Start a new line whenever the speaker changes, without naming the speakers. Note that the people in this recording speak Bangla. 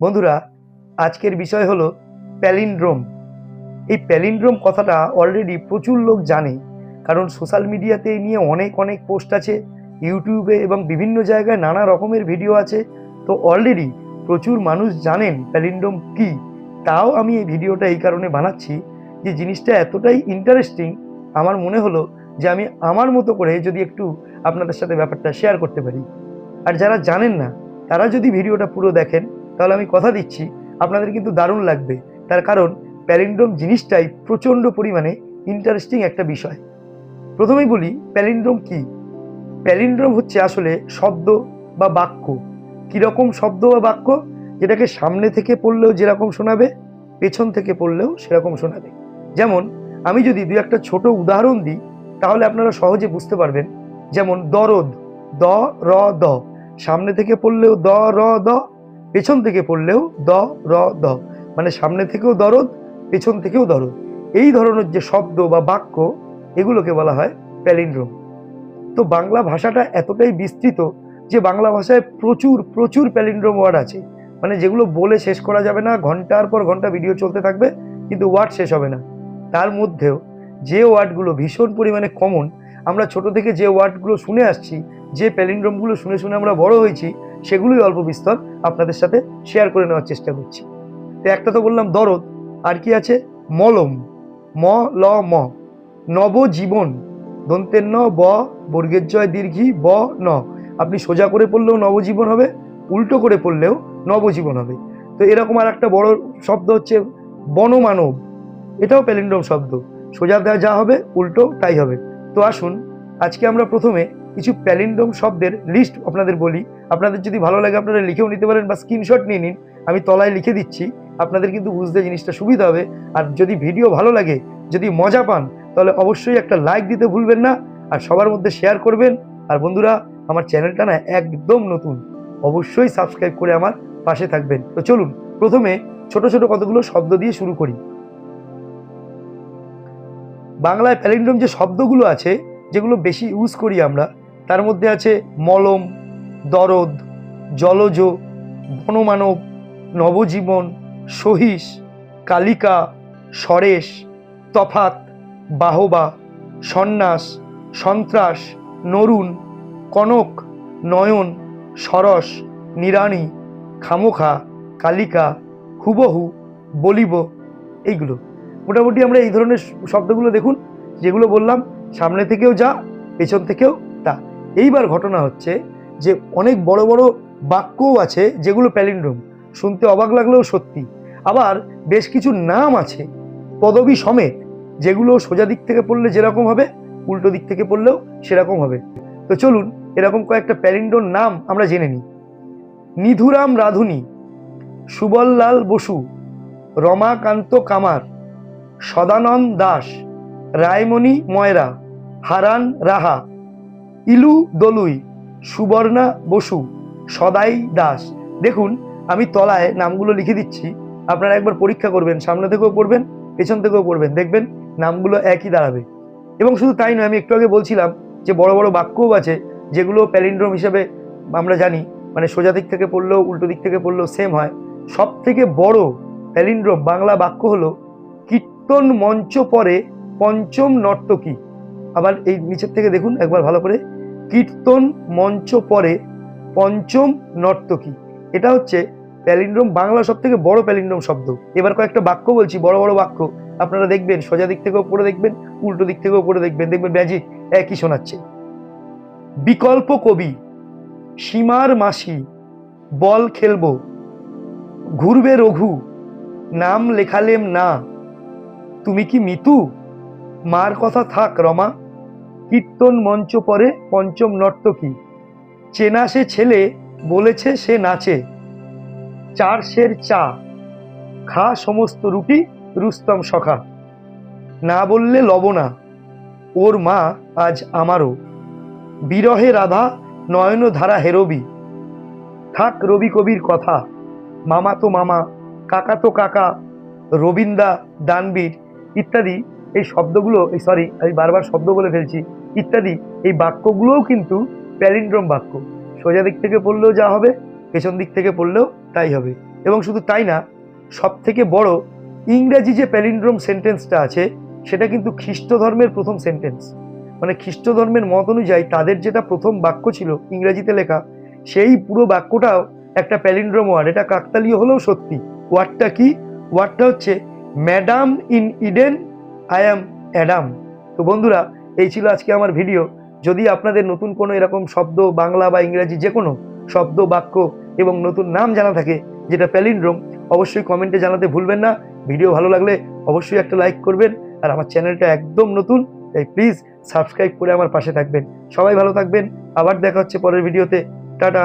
বন্ধুরা, আজকের বিষয় হলো প্যালিন্ড্রোম। এই প্যালিন্ড্রোম কথাটা অলরেডি প্রচুর লোক জানে, কারণ সোশ্যাল মিডিয়াতে এই নিয়ে অনেক অনেক পোস্ট আছে ইউটিউবে এবং বিভিন্ন জায়গায় নানা রকমের ভিডিও আছে। তো অলরেডি প্রচুর মানুষ জানেন প্যালিন্ড্রোম কি। তাও আমি এই ভিডিওটা এই কারণে বানাচ্ছি যে জিনিসটা এতটাই ইন্টারেস্টিং আমার মনে হলো যে আমি আমার মতো করে যদি একটু আপনাদের সাথে ব্যাপারটা শেয়ার করতে পারি। আর যারা জানেন না, তারা যদি ভিডিওটা পুরো দেখেন তাহলে আমি কথা দিচ্ছি, আপনাদের কিন্তু দারুণ লাগবে। তার কারণ, প্যালিন্ড্রোম জিনিসটাই প্রচণ্ড পরিমাণে ইন্টারেস্টিং একটা বিষয়। প্রথমেই বলি, প্যালিন্ড্রোম কি? প্যালিন্ড্রোম হচ্ছে আসলে শব্দ বা বাক্য। কীরকম শব্দ বা বাক্য? যেটাকে সামনে থেকে পড়লেও যেরকম শোনাবে, পেছন থেকে পড়লেও সেরকম শোনাবে। যেমন, আমি যদি দু একটা ছোট উদাহরণ দিই, তাহলে আপনারা সহজে বুঝতে পারবেন। যেমন, দরদ, দ, র, দ। সামনে থেকে পড়লেও দ, র, দ। পেছন থেকে পড়লেও দ, র, দ। মানে সামনে থেকেও দরদ, পেছন থেকেও দরদ। এই ধরনের যে শব্দ বা বাক্য, এগুলোকে বলা হয় প্যালিন্ড্রোম। তো বাংলা ভাষাটা এতটাই বিস্তৃত যে বাংলা ভাষায় প্রচুর প্রচুর প্যালিন্ড্রোম ওয়ার্ড আছে। মানে যেগুলো বলে শেষ করা যাবে না, ঘণ্টার পর ঘণ্টা ভিডিও চলতে থাকবে, কিন্তু ওয়ার্ড শেষ হবে না। তার মধ্যেও যে ওয়ার্ডগুলো ভীষণ পরিমাণে কমন আমরা ছোট থেকে যে ওয়ার্ডগুলো শুনে আসছি, যে প্যালিন্ড্রোমগুলো শুনে শুনে আমরা বড় হয়েছি সেগুলোই অল্প বিস্তর আপনাদের সাথে শেয়ার করে নেওয়ার চেষ্টা করছি। তো একটা তো বললাম দরদ, আর কি আছে? মলম। ম, ল, ম। নবজীবন। দন্তের ন ব বর্গের জয় দীর্ঘি, ব, ন। আপনি সোজা করে পড়লেও নবজীবন হবে, উল্টো করে পড়লেও নবজীবন হবে। তো এরকম আর একটা বড় শব্দ হচ্ছে বনমানব। এটাও প্যালিন্ড্রোম শব্দ। সোজা দেওয়া যা হবে, উল্টো তাই হবে। তো আসুন, আজকে আমরা প্রথমে কিছু প্যালিন্ড্রোম শব্দের লিস্ট আপনাদের বলি। আপনাদের যদি ভালো লাগে আপনারা লিখেও নিতে পারেন বা স্ক্রিনশট নিয়ে নিন। আমি তলায় লিখে দিচ্ছি। আপনাদের কিন্তু বুঝতে জিনিসটা সুবিধা হবে। আর যদি ভিডিও ভালো লাগে, যদি মজা পান, তাহলে অবশ্যই একটা লাইক দিতে ভুলবেন না। আর সবার মধ্যে শেয়ার করবেন। আর বন্ধুরা, আমার চ্যানেলটা না একদম নতুন। অবশ্যই সাবস্ক্রাইব করে আমার পাশে থাকবেন। তো চলুন, প্রথমে ছোট ছোট কতগুলো শব্দ দিয়ে শুরু করি। বাংলায় প্যালিন্ড্রোম যে শব্দগুলো আছে, যেগুলো বেশি ইউজ করি আমরা তার মধ্যে আছে মলম, দরদ, জলজ, বনমানব, নবজীবন সহিস কালিকা, সরেশ তফাত বাহবা, সন্ন্যাস, সন্ত্রাস, নরুন, কনক, নয়ন, সরস নিরানি খামোখা, কালিকা, হুবহু, বলিব, এইগুলো। মোটামুটি আমরা এই ধরনের শব্দগুলো দেখুন, যেগুলো বললাম, সামনে থেকেও যা, পেছন থেকেও এইবার ঘটনা হচ্ছে যে অনেক বড় বড় বাক্যও আছে যেগুলো প্যালিন্ড্রোম। শুনতে অবাক লাগলেও সত্যি। আবার বেশ কিছু নাম আছে, পদবী সমেত, যেগুলো সোজা দিক থেকে পড়লে যেরকম হবে, উল্টো দিক থেকে পড়লেও সেরকম হবে। তো চলুন এরকম কয়েকটা প্যালিন্ড্রোর নাম আমরা জেনে নিই। নিধুরাম রাধুনী, সুবললাল বসু, রমাকান্ত কামার, সদানন্দ দাস, রায়মণি ময়রা, হারান রাহা। ইলু দলুই, সুবর্ণা বসু, সদাই দাস। দেখুন, আমি তলায় নামগুলো লিখে দিচ্ছি। আপনারা একবার পরীক্ষা করবেন, সামনে থেকেও পড়বেন, পেছন থেকেও পড়বেন। দেখবেন, নামগুলো একই দাঁড়াবে। এবং শুধু তাই নয়, আমি একটু আগে বলছিলাম যে, বড় বড় বাক্যও আছে, যেগুলো প্যালিন্ড্রোম হিসেবে আমরা জানি মানে সোজা দিক থেকে পড়লেও উল্টো দিক থেকে পড়লেও সেম হয়। সব থেকে বড় প্যালিন্ড্রোম, বাংলা বাক্য হলো, কীর্তন মঞ্চ পরে পঞ্চম নর্তকী। আবার এই নিচের থেকে দেখুন, একবার ভালো করে কীর্তন মঞ্চ পরে পঞ্চম নর্তকী। এটা হচ্ছে প্যালিন্ড্রোম, বাংলা সব থেকে বড় প্যালিন্ড্রোম শব্দ। এবার কয়েকটা বাক্য বলছি, বড় বড় বাক্য। আপনারা দেখবেন, সোজা দিক থেকেও পড়ে দেখবেন, উল্টো দিক থেকেও পড়ে দেখবেন। দেখবেন ম্যাজিক একই শোনাচ্ছে। বিকল্প কবি, সীমার মাসি, বল খেলব, ঘুরবে রঘু, নাম লেখালেম না, তুমি কি মিতু? মার কথা থাক রমা কীর্তন মঞ্চ পরে পঞ্চম নর্তকী চেনা সে ছেলে, বলেছে সে নাচে। চার সের চা। খা সমস্ত রুটি, রুস্তম সখা। না বললে লবণা। ওর মা আজ আমারও। বিরহে রাধা, নয়ন ধারা হেরবি। থাক রবি কবির কথা। মামা তো মামা, কাকা তো কাকা, রবীন্দা, দানবীর ইত্যাদি এই শব্দগুলো, এই সরি আমি বারবার শব্দ বলে ফেলছি, ইত্যাদি, এই বাক্যগুলোও কিন্তু প্যালিন্ড্রোম বাক্য। সোজা দিক থেকে পড়লেও যা হবে, পেছন দিক থেকে পড়লেও তাই হবে। এবং শুধু তাই না সব থেকে বড় ইংরেজি যে প্যালিন্ড্রোম সেন্টেন্সটা আছে, সেটা কিন্তু খ্রিস্ট ধর্মের প্রথম সেন্টেন্স মানে খ্রিস্ট ধর্মের মত অনুযায়ী তাদের যেটা প্রথম বাক্য ছিল, ইংরেজিতে লেখা, সেই পুরো বাক্যটাও একটা প্যালিন্ড্রোম ওয়ার্ড এটা কাকতালীয় হলেও সত্যি। ওয়ার্ডটা কি? ওয়ার্ডটা হচ্ছে madam in Eden I am Adam তো বন্ধুরা, এই ছিল আজকে আমার ভিডিও যদি আপনাদের নতুন কোনো এরকম শব্দ, বাংলা বা ইংরাজি যে কোনো শব্দ, বাক্য এবং নতুন নাম জানা থাকে, যেটা প্যালিন্ড্রোম অবশ্যই কমেন্টে জানাতে ভুলবেন না। ভিডিও ভালো লাগলে অবশ্যই একটা লাইক করবেন আর আমার চ্যানেলটা একদম নতুন, তাই প্লিজ সাবস্ক্রাইব করে আমার পাশে থাকবেন। সবাই ভালো থাকবেন। আবার দেখা হচ্ছে পরের ভিডিওতে টাটা!